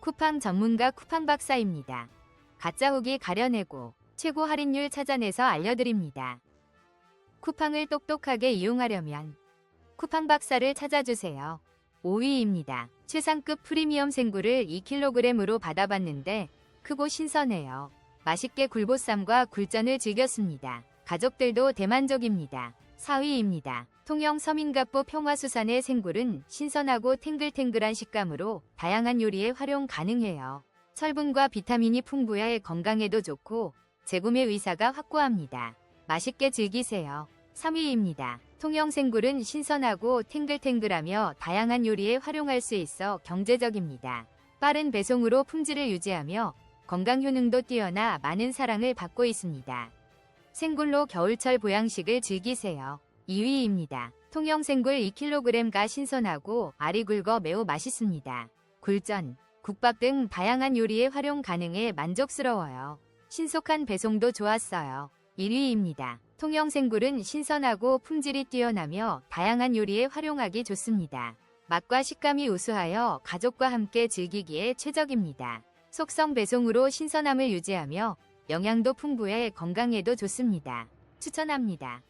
쿠팡 전문가 쿠팡 박사입니다. 가짜 후기 가려내고 최고 할인율 찾아내서 알려드립니다. 쿠팡을 똑똑하게 이용하려면 쿠팡 박사를 찾아주세요. 5위입니다. 최상급 프리미엄 생굴을 2kg으로 받아봤는데 크고 신선해요. 맛있게 굴보쌈과 굴전을 즐겼습니다. 가족들도 대만족입니다. 4위입니다. 통영 서민갑보 평화수산의 생굴은 신선하고 탱글탱글한 식감으로 다양한 요리에 활용 가능해요. 철분과 비타민이 풍부해 건강에도 좋고 재구매 의사가 확고합니다. 맛있게 즐기세요. 3위입니다. 통영 생굴은 신선하고 탱글탱글하며 다양한 요리에 활용할 수 있어 경제적입니다. 빠른 배송으로 품질을 유지하며 건강 효능도 뛰어나 많은 사랑을 받고 있습니다. 생굴로 겨울철 보양식을 즐기세요. 2위입니다. 통영 생굴 2kg가 신선하고 알이 굵어 매우 맛있습니다. 굴전, 국밥 등 다양한 요리에 활용 가능해 만족스러워요. 신속한 배송도 좋았어요. 1위입니다. 통영 생굴은 신선하고 품질이 뛰어나며 다양한 요리에 활용하기 좋습니다. 맛과 식감이 우수하여 가족과 함께 즐기기에 최적입니다. 속성 배송으로 신선함을 유지하며 영양도 풍부해 건강에도 좋습니다. 추천합니다.